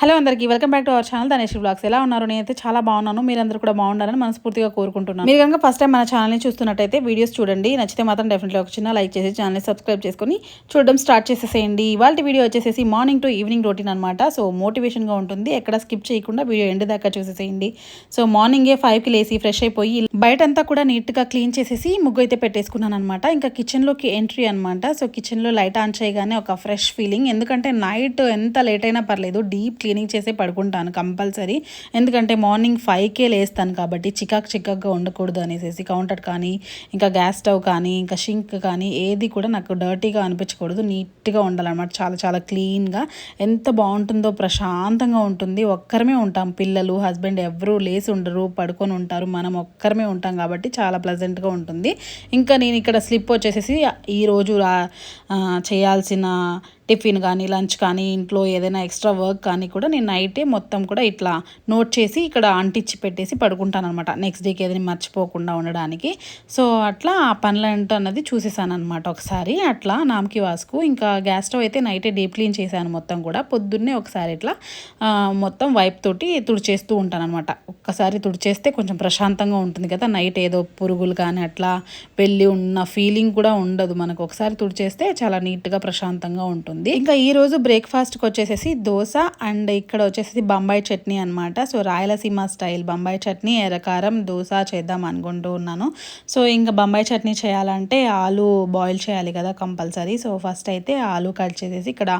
Hello అందరికీ welcome back to our channel Dhanesh vlogs. ఎలా ఉన్నారు? నేనైతే చాలా బాగున్నాను. మీరందరూ కూడా బాగుండాలని మనస్ఫూర్తిగా కోరుకుంటున్నాను. మీరు కనుక ఫస్ట్ టైం మన ఛానల్ని చూస్తున్నట్టయితే వీడియోస్ చూడండి. నచ్చితే మాత్రం డెఫినెట్లీ ఒక చిన్న లైక్ చేసి ఛానల్ని సబ్స్క్రైబ్ చేసుకొని చూడడం స్టార్ట్ చేసేసేయండి. ఇవాళ వీడియో వచ్చేసేసి మార్నింగ్ టు ఈవినింగ్ రొటీన్ అనమాట సో మోటివేషన్గా ఉంటుంది. ఎక్కడ స్కిప్ చేయకుండా వీడియో ఎండ్ దాకా చూసేసేయండి. సో మార్నింగే ఫైవ్కి లేసి ఫ్రెష్ అయిపోయి బయటంతా కూడా నీట్గా క్లీన్ చేసేసి ముగ్గు అయితే పెట్టేసుకున్నాను అనమాట ఇంకా కిచెన్లోకి ఎంట్రీ అనమాట సో కిచెన్లో లైట్ ఆన్ చేయగానే ఒక ఫ్రెష్ ఫీలింగ్ ఎందుకంటే నైట్ ఎంత లేట్ అయినా పర్లేదు. డీప్ క్లీనింగ్ చేసే పడుకుంటాను కంపల్సరీ. ఎందుకంటే మార్నింగ్ ఫైవ్కే లేస్తాను కాబట్టి చికాక్ చికాక్గా ఉండకూడదు అనేసి కౌంటర్ కానీ ఇంకా గ్యాస్ స్టవ్ కానీ ఇంకా షింక్ కానీ ఏది కూడా నాకు డర్టీగా అనిపించకూడదు. నీట్గా ఉండాలన్నమాట. చాలా చాలా క్లీన్గా. ఎంత బాగుంటుందో ప్రశాంతంగా ఉంటుంది. ఒక్కరమే ఉంటాం. పిల్లలు హస్బెండ్ ఎవరూ లేసి ఉండరు పడుకొని ఉంటారు. మనం ఒక్కరమే ఉంటాం కాబట్టి చాలా ప్లెజెంట్గా ఉంటుంది. ఇంకా నేను ఇక్కడ స్లిప్ వచ్చేసేసి ఈరోజు రా చేయాల్సిన టిఫిన్ కానీ లంచ్ కానీ ఇంట్లో ఏదైనా ఎక్స్ట్రా వర్క్ కానీ కూడా నేను నైటే మొత్తం కూడా ఇట్లా నోట్ చేసి ఇక్కడ అంటించి పెట్టేసి పడుకుంటాను అనమాట నెక్స్ట్ డేకి ఏదైనా మర్చిపోకుండా ఉండడానికి. సో అట్లా ఆ పనులు ఏంటో అన్నది చూసేసాను అనమాట ఒకసారి. అట్లా నామకి వాసుకు ఇంకా గ్యాస్ స్టవ్ అయితే నైటే డీప్ క్లీన్ చేశాను మొత్తం కూడా. పొద్దున్నే ఒకసారి ఇట్లా మొత్తం వైప్ తోటి తుడిచేస్తూ ఉంటాను అనమాట ఒక్కసారి తుడిచేస్తే కొంచెం ప్రశాంతంగా ఉంటుంది కదా. నైట్ ఏదో పురుగులు కానీ అట్లా వెళ్ళి ఉన్న ఫీలింగ్ కూడా ఉండదు. మనకు ఒకసారి తుడిచేస్తే చాలా నీట్గా ప్రశాంతంగా ఉంటుంది. ఉంటుంది ఇంకా ఈ రోజు బ్రేక్ఫాస్ట్కి వచ్చేసేసి దోశ అండ్ ఇక్కడ వచ్చేసి బొంబాయి చట్నీ అనమాట సో రాయలసీమ స్టైల్ బొంబాయి చట్నీ ఎర్రకారం దోశ చేద్దాం అనుకుంటూ ఉన్నాను. సో ఇంకా బొంబాయి చట్నీ చేయాలంటే ఆలు బాయిల్ చేయాలి కదా కంపల్సరీ. సో ఫస్ట్ అయితే ఆలు కట్ చేసేసి ఇక్కడ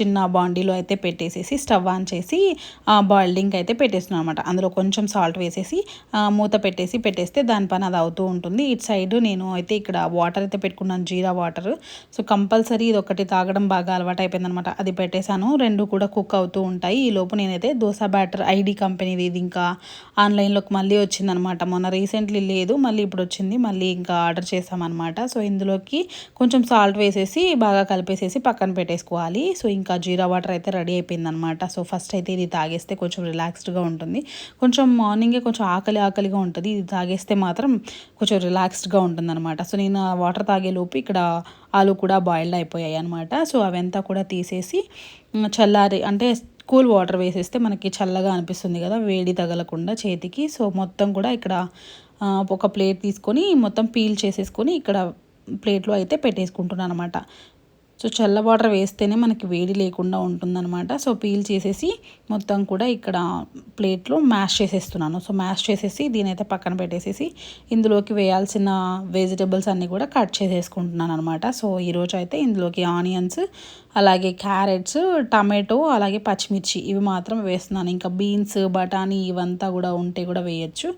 చిన్న బాండీలో అయితే పెట్టేసేసి స్టవ్ ఆన్ చేసి బాయిల్డింగ్ అయితే పెట్టేస్తున్నాను అనమాట అందులో కొంచెం సాల్ట్ వేసేసి మూత పెట్టేసి పెట్టేస్తే దానిపైన అది అవుతూ ఉంటుంది. ఇటు సైడ్ నేను అయితే ఇక్కడ వాటర్ అయితే పెట్టుకున్నాను జీరా వాటర్ సో కంపల్సరీ ఇది ఒకటి తాగడం తాగడం బాగా అలవాటు అయిపోయిందనమాట అది పెట్టేశాను. రెండు కూడా కుక్ అవుతూ ఉంటాయి. ఈ లోపు నేనైతే దోశ బ్యాటర్ ఐడి కంపెనీది ఇది ఇంకా ఆన్లైన్లోకి మళ్ళీ వచ్చిందనమాట. మొన్న రీసెంట్లీ లేదు. మళ్ళీ ఇప్పుడు వచ్చింది. మళ్ళీ ఇంకా ఆర్డర్ చేసామన్నమాట సో ఇందులోకి కొంచెం సాల్ట్ వేసేసి బాగా కలిపేసేసి పక్కన పెట్టేసుకోవాలి. సో ఇంకా జీరా వాటర్ అయితే రెడీ అయిపోయిందనమాట. సో ఫస్ట్ అయితే ఇది తాగేస్తే కొంచెం రిలాక్స్డ్గా ఉంటుంది. కొంచెం మార్నింగే కొంచెం ఆకలి ఆకలిగా ఉంటుంది. ఇది తాగేస్తే మాత్రం కొంచెం రిలాక్స్డ్గా ఉంటుంది అనమాట సో నేను వాటర్ తాగే లోపు ఇక్కడ ఆలు కూడా బాయిల్డ్ అయిపోయాయి అనమాట సో అవంతా కూడా తీసేసి చల్లారి అంటే కూల్ వాటర్ వేసేస్తే మనకి చల్లగా అనిపిస్తుంది కదా వేడి తగలకుండా చేతికి. సో మొత్తం కూడా ఇక్కడ ఒక ప్లేట్ తీసుకొని మొత్తం పీల్ చేసేసుకొని ఇక్కడ ప్లేట్లో అయితే పెట్టేసుకుంటున్నాను అనమాట సో చల్ల వాటర్ వేస్తేనే మనకి వేడి లేకుండా ఉంటుందన్నమాట. సో పీల్ చేసేసి మొత్తం కూడా ఇక్కడ ప్లేట్లో మ్యాష్ చేసేస్తున్నాను. సో మ్యాష్ చేసేసి దీని అయితే పక్కన పెట్టేసేసి ఇందులోకి వేయాల్సిన వెజిటబుల్స్ అన్నీ కూడా కట్ చేసేసుకుంటున్నాను అనమాట సో ఈరోజు అయితే ఇందులోకి ఆనియన్స్ అలాగే క్యారెట్స్ టమాటో అలాగే పచ్చిమిర్చి ఇవి మాత్రం వేస్తున్నాను. ఇంకా బీన్స్ బఠానీ ఇవంతా కూడా ఉంటే కూడా వేయచ్చు.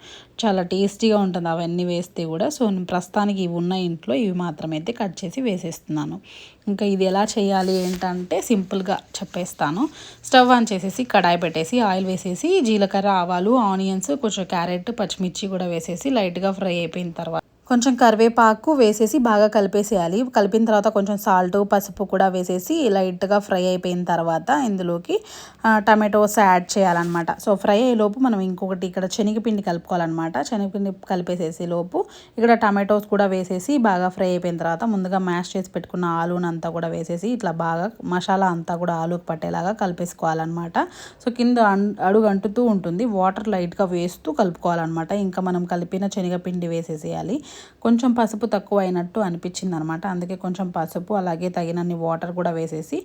చాలా టేస్టీగా ఉంటుంది అవన్నీ వేస్తే కూడా. సో ప్రస్తుతానికి ఇవి ఉన్న ఇంట్లో ఇవి మాత్రమైతే కట్ చేసి వేసేస్తున్నాను. ఇంకా ఇది ఎలా చేయాలి ఏంటంటే సింపుల్గా చెప్పేస్తాను. స్టవ్ ఆన్ చేసేసి కడాయి పెట్టేసి ఆయిల్ వేసేసి జీలకర్ర ఆవాలు ఆనియన్స్ కొంచెం క్యారెట్ పచ్చిమిర్చి కూడా వేసేసి లైట్గా ఫ్రై అయిపోయిన తర్వాత కొంచెం కరివేపాకు వేసేసి బాగా కలిపేసేయాలి. కలిపిన తర్వాత కొంచెం సాల్ట్ పసుపు కూడా వేసేసి లైట్గా ఫ్రై అయిపోయిన తర్వాత ఇందులోకి టమాటోస్ యాడ్ చేయాలన్నమాట. సో ఫ్రై అయ్యేలోపు మనం ఇంకొకటి ఇక్కడ శనగపిండి కలుపుకోవాలన్నమాట. శనగపిండి కలిపేసేసి లోపు ఇక్కడ టమాటోస్ కూడా వేసేసి బాగా ఫ్రై అయిపోయిన తర్వాత ముందుగా మ్యాష్ చేసి పెట్టుకున్న ఆలూని అంతా కూడా వేసేసి ఇట్లా బాగా మసాలా అంతా కూడా ఆలూకి పట్టేలాగా కలిపేసుకోవాలన్నమాట. సో కింద అడుగు అంటుతూ ఉంటుంది. వాటర్ లైట్గా వేస్తూ కలుపుకోవాలన్నమాట. ఇంకా మనం కలిపిన శనగపిండి వేసేసేయాలి. కొంచెం పసుపు తక్కువ అయినట్టు అనిపించింది అనమాట అందుకే కొంచెం పసుపు అలాగే తగినన్ని వాటర్ కూడా వేసేసి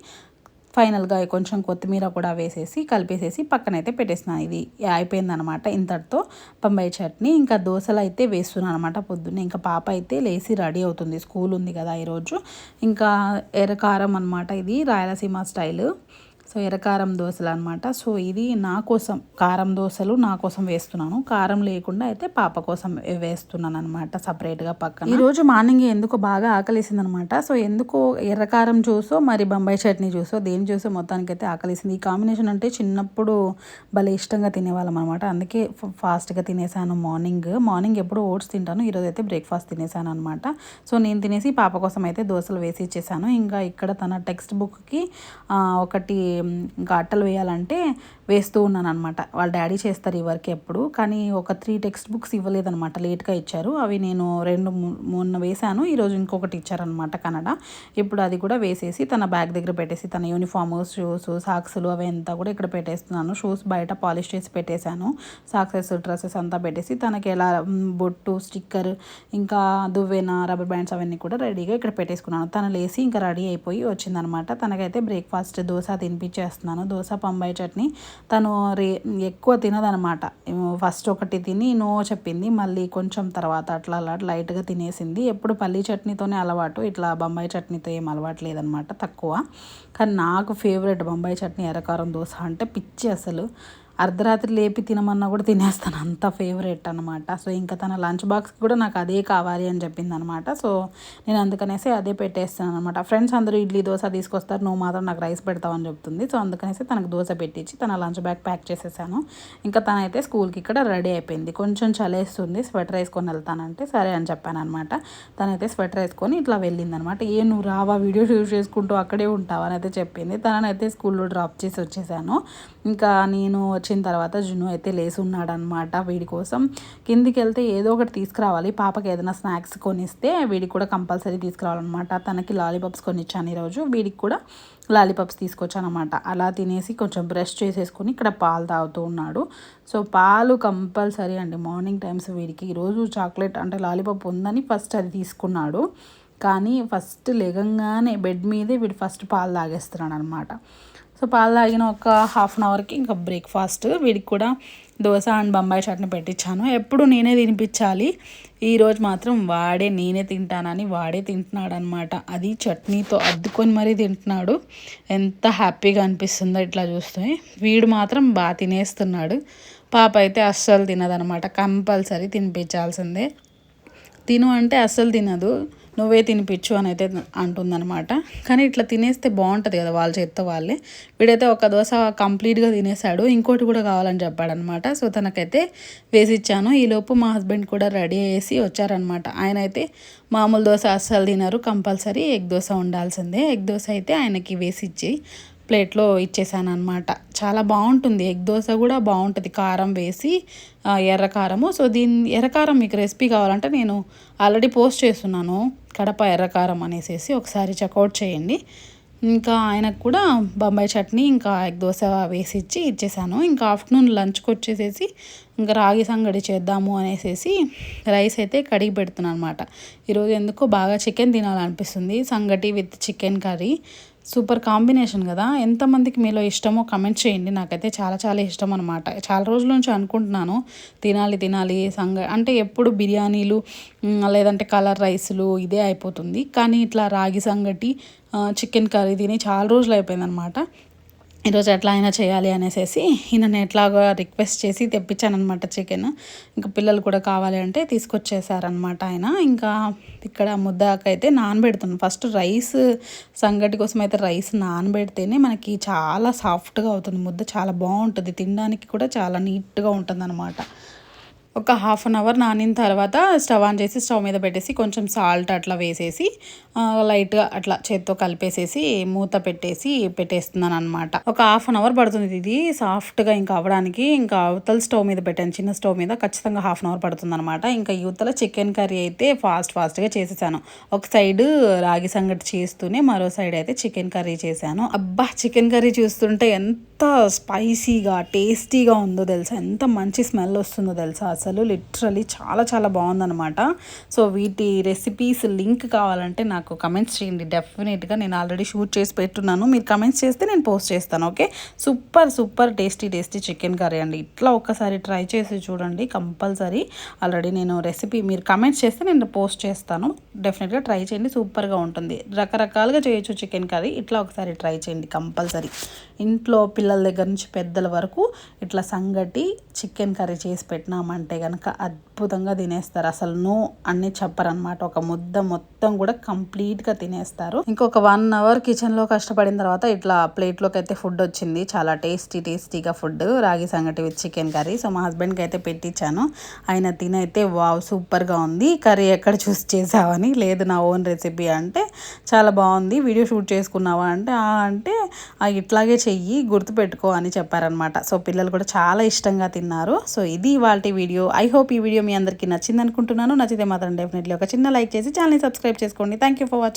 ఫైనల్గా కొంచెం కొత్తిమీర కూడా వేసేసి కలిపేసేసి పక్కనైతే పెట్టేసినాను ఇది అయిపోయిందనమాట ఇంతటితో. బొంబాయి చట్నీ ఇంకా దోశలు అయితే వేస్తున్నాను అనమాట పొద్దున్నే. ఇంకా పాప అయితే లేచి రెడీ అవుతుంది. స్కూల్ ఉంది కదా ఈరోజు. ఇంకా ఎర్రకారం అనమాట ఇది రాయలసీమ స్టైల్. సో ఎర్రకారం దోశలు అనమాట సో ఇది నా కోసం కారం దోశలు నా కోసం వేస్తున్నాను. కారం లేకుండా అయితే పాప కోసం వేస్తున్నాను అనమాట సపరేట్గా పక్కన. ఈరోజు మార్నింగ్ ఎందుకు బాగా ఆకలిసింది అనమాట సో ఎందుకు ఎర్రకారం చూసో మరి బొంబాయి చట్నీ చూసో దేని చూసో మొత్తానికి అయితే ఆకలిసింది. ఈ కాంబినేషన్ అంటే చిన్నప్పుడు భలే ఇష్టంగా తినేవాళ్ళం అనమాట అందుకే ఫాస్ట్గా తినేసాను మార్నింగ్. మార్నింగ్ ఎప్పుడు ఓట్స్ తింటాను ఈరోజు అయితే బ్రేక్ఫాస్ట్ తినేసాను అనమాట సో నేను తినేసి పాప కోసం అయితే దోశలు వేసి ఇచ్చేసాను. ఇంకా ఇక్కడ తన టెక్స్ట్ బుక్కి ఒకటి ఇంకా అట్టలు వేయాలంటే వేస్తూ ఉన్నాను అనమాట వాళ్ళ డాడీ చేస్తారు ఈ వర్క్ ఎప్పుడు కానీ ఒక త్రీ టెక్స్ట్ బుక్స్ ఇవ్వలేదనమాట లేట్గా ఇచ్చారు. అవి నేను రెండు మొన్న వేశాను. ఈరోజు ఇంకొకటి ఇచ్చారనమాట కన్నడ. ఇప్పుడు అది కూడా వేసేసి తన బ్యాగ్ దగ్గర పెట్టేసి తన యూనిఫామ్ షూస్ సాక్స్లు అవి అంతా కూడా ఇక్కడ పెట్టేస్తున్నాను. షూస్ బయట పాలిష్ చేసి పెట్టేశాను. సాక్సెస్ డ్రెస్సెస్ అంతా పెట్టేసి తనకి ఎలా బొట్టు స్టిక్కర్ ఇంకా దువ్వెన రబ్బర్ బ్యాండ్స్ అవన్నీ కూడా రెడీగా ఇక్కడ పెట్టేసుకున్నాను. తను లేసి ఇంకా రెడీ అయిపోయి వచ్చిందనమాట తనకైతే బ్రేక్ఫాస్ట్ దోశ చేస్తున్నాను. దోశ పంబాయి చట్నీ. తను రే ఎక్కువ తినదనమాట. ఫస్ట్ ఒకటి తిని నో చెప్పింది. మళ్ళీ కొంచెం తర్వాత అట్లా అలా లైట్గా తినేసింది. ఎప్పుడు పల్లీ చట్నీతోనే అలవాటు. ఇట్లా బొంబాయి చట్నీతో ఏం అలవాటు లేదనమాట తక్కువ. కానీ నాకు ఫేవరెట్ బొంబాయి చట్నీ ఎర్రకారం దోశ అంటే పిచ్చి అసలు. అర్ధరాత్రి లేపి తినమన్నా కూడా తినేస్తాను. అంత ఫేవరెట్ అనమాట సో ఇంకా తన లంచ్ బాక్స్కి కూడా నాకు అదే కావాలి అని చెప్పింది అనమాట సో నేను అందుకనేసి అదే పెట్టేస్తాను అనమాట ఫ్రెండ్స్ అందరూ ఇడ్లీ దోశ తీసుకొస్తారు. నువ్వు మాత్రం నాకు రైస్ పెడతావని చెప్తుంది. సో అందుకనేసి తనకు దోశ పెట్టించి తన లంచ్ బ్యాగ్ ప్యాక్ చేసేసాను. ఇంకా తనైతే స్కూల్కి ఇక్కడ రెడీ అయిపోయింది. కొంచెం చలేస్తుంది. స్వెటర్ వేసుకొని వెళ్తానంటే సరే అని చెప్పాను అనమాట తనైతే స్వెటర్ వేసుకొని ఇట్లా వెళ్ళింది అనమాట ఏ నువ్వు రావా? వీడియో షూట్ చేసుకుంటూ అక్కడే ఉంటావా? అని అయితే చెప్పింది. తననైతే స్కూల్లో డ్రాప్ చేసి వచ్చేసాను. ఇంకా నేను వచ్చిన తర్వాత జును అయితే లేసి ఉన్నాడనమాట వీడి కోసం కిందికి వెళ్తే ఏదో ఒకటి తీసుకురావాలి. పాపకి ఏదైనా స్నాక్స్ కొనిస్తే వీడికి కూడా కంపల్సరీ తీసుకురావాలన్నమాట. తనకి లాలీపాప్స్ కొనిచ్చాను ఈరోజు. వీడికి కూడా లాలీపాప్స్ తీసుకొచ్చానమాట అనమాట అలా తినేసి కొంచెం బ్రష్ చేసేసుకొని ఇక్కడ పాలు తాగుతూ ఉన్నాడు. సో పాలు కంపల్సరీ అండి. మార్నింగ్ టైమ్స్ వీడికి. ఈరోజు చాక్లెట్ అంటే లాలీపాప్ ఉందని ఫస్ట్ అది తీసుకున్నాడు. కానీ ఫస్ట్ లేగంగానే బెడ్ మీదే వీడు ఫస్ట్ పాలు తాగేస్తున్నాడు అనమాట సో పాలు తాగిన ఒక హాఫ్ అన్ అవర్కి ఇంకా బ్రేక్ఫాస్ట్ వీడికి కూడా దోశ అండ్ బొంబాయి చట్నీ పెట్టించాను ఎప్పుడు నేనే తినిపించాలి. ఈరోజు మాత్రం వాడే నేనే తింటానని వాడే తింటున్నాడు అనమాట అది చట్నీతో అద్దుకొని మరీ తింటున్నాడు. ఎంత హ్యాపీగా అనిపిస్తుందో ఇట్లా చూస్తే. వీడు మాత్రం బాగా తినేస్తున్నాడు. పాప అయితే అస్సలు తినదనమాట కంపల్సరీ తినిపించాల్సిందే. తిను అంటే అస్సలు తినదు. నువ్వే తినిపించు అని అయితే అంటుందన్నమాట. కానీ ఇట్లా తినేస్తే బాగుంటుంది కదా వాళ్ళ చేత్తో వాళ్ళే. వీడైతే ఒక దోశ కంప్లీట్గా తినేసాడు. ఇంకోటి కూడా కావాలని చెప్పాడనమాట సో తనకైతే వేసి ఇచ్చాను ఈలోపు మా హస్బెండ్ కూడా రెడీ అయ్యేసి వచ్చారనమాట ఆయన అయితే మామూలు దోశ అస్సలు తినరు. కంపల్సరీ ఎగ్ దోశ ఉండాల్సిందే. ఎగ్ దోశ అయితే ఆయనకి వేసి ఇచ్చి ప్లేట్లో ఇచ్చేసాను అనమాట చాలా బాగుంటుంది. ఎగ్ దోశ కూడా బాగుంటుంది. కారం వేసి ఎర్ర కారము. సో దీని ఎర్రకారం మీకు రెసిపీ కావాలంటే నేను ఆల్రెడీ పోస్ట్ చేస్తున్నాను. కడప ఎర్రకారం అనేసి ఒకసారి చెక్అవుట్ చేయండి. ఇంకా ఆయనకు కూడా బొంబాయి చట్నీ ఇంకా ఎగ్ దోశ వేసి ఇచ్చి ఇచ్చేసాను. ఇంకా ఆఫ్టర్నూన్ లంచ్కి వచ్చేసేసి ఇంకా రాగి సంగడి చేద్దాము అనేసి రైస్ అయితే కడిగి పెడుతున్నాను అనమాట ఈరోజు ఎందుకో బాగా చికెన్ తినాలనిపిస్తుంది. Sangati with chicken curry. Super combination కదా. ఎంతమందికి మీలో ఇష్టమో కమెంట్ చేయండి. నాకైతే చాలా చాలా ఇష్టం అనమాట చాలా రోజుల నుంచి అనుకుంటున్నాను. తినాలి తినాలి సంగ అంటే ఎప్పుడు బిర్యానీలు లేదంటే కలర్ రైస్లు ఇదే అయిపోతుంది. కానీ ఇట్లా రాగి సంగటి చికెన్ కర్రీ తిని చాలా రోజులు అయిపోయిందనమాట ఈరోజు ఎట్లా అయినా చేయాలి అనేసి ఈయనని ఎట్లాగా రిక్వెస్ట్ చేసి తెప్పించానమాట చికెన్. ఇంకా పిల్లలు కూడా కావాలి అంటే తీసుకొచ్చేసారనమాట ఆయన. ఇంకా ఇక్కడ ముద్దాకైతే నానబెడుతున్నాను. ఫస్ట్ రైస్ సంగటి కోసం అయితే రైస్ నానబెడితేనే మనకి చాలా సాఫ్ట్గా అవుతుంది. ముద్ద చాలా బాగుంటుంది. తినడానికి కూడా చాలా నీట్గా ఉంటుంది అనమాట ఒక హాఫ్ అన్ అవర్ నానిన తర్వాత స్టవ్ ఆన్ చేసి స్టవ్ మీద పెట్టేసి కొంచెం సాల్ట్ అట్లా వేసేసి లైట్గా అట్లా చేత్తో కలిపేసేసి మూత పెట్టేసి పెట్టేస్తున్నాను అనమాట ఒక హాఫ్ అన్ అవర్ పడుతుంది ఇది. సాఫ్ట్గా ఇంకా అవ్వడానికి ఇంకా అవతల స్టవ్ మీద పెట్టాను. చిన్న స్టవ్ మీద ఖచ్చితంగా హాఫ్ అన్ అవర్ పడుతుంది అనమాట ఇంకా యువతల చికెన్ కర్రీ అయితే ఫాస్ట్ ఫాస్ట్గా చేసేసాను. ఒక సైడ్ రాగి సంగటి చేస్తూనే మరో సైడ్ అయితే చికెన్ కర్రీ చేశాను. అబ్బా! చికెన్ కర్రీ చూస్తుంటే ఎంత స్పైసీగా టేస్టీగా ఉందో తెలుసా? ఎంత మంచి స్మెల్ వస్తుందో తెలుసా? అసలు లిటరలీ చాలా చాలా బాగుందనమాట సో వీటి రెసిపీస్ లింక్ కావాలంటే నాకు కమెంట్స్ చేయండి. డెఫినెట్గా నేను ఆల్రెడీ షూట్ చేసి పెట్టున్నాను. మీరు కమెంట్స్ చేస్తే నేను పోస్ట్ చేస్తాను okay super super tasty tasty chicken curry అండి. ఇట్లా ఒక్కసారి ట్రై చేసి చూడండి కంపల్సరీ ఆల్రెడీ నేను రెసిపీ మీరు కమెంట్స్ చేస్తే నేను పోస్ట్ చేస్తాను. డెఫినెట్గా ట్రై చేయండి సూపర్గా ఉంటుంది. రకరకాలుగా చేయొచ్చు చికెన్ కర్రీ ఇట్లా ఒకసారి ట్రై చేయండి కంపల్సరీ ఇంట్లో పిల్లల దగ్గర నుంచి పెద్దల వరకు ఇట్లా సంగటి చికెన్ కర్రీ చేసి పెట్టినామంటే అంటే కనుక అద్భుతంగా తినేస్తారు. అసలు నో అన్ని చెప్పరనమాట ఒక ముద్ద మొత్తం కూడా కంప్లీట్గా తినేస్తారు. ఇంకొక వన్ అవర్ కిచెన్లో కష్టపడిన తర్వాత ఇట్లా ప్లేట్లోకి అయితే ఫుడ్ వచ్చింది. చాలా టేస్టీ టేస్టీగా ఫుడ్. రాగి సంగటి విత్ చికెన్ కర్రీ. సో మా హస్బెండ్కి అయితే పెట్టించాను ఆయన తినైతే వావ్ సూపర్గా ఉంది. కర్రీ ఎక్కడ చూసి చేసావని? లేదు నా ఓన్ రెసిపీ అంటే చాలా బాగుంది. వీడియో షూట్ చేసుకున్నావా అంటే అంటే ఇట్లాగే చెయ్యి గుర్తుపెట్టుకో అని చెప్పారనమాట సో పిల్లలు కూడా చాలా ఇష్టంగా తిన్నారు. సో ఇది వాళ్ళ వీడియో ఐ హోప్ ఈ వీడియో మీ అందరికీ నచ్చింది అనుకుంటున్నాను నచ్చితే మాత్రం డెఫినెట్లీ ఒక చిన్న లైక్ చేసి ఛానల్ని సబ్స్క్రైబ్ చేసుకోండి. Thank you for watching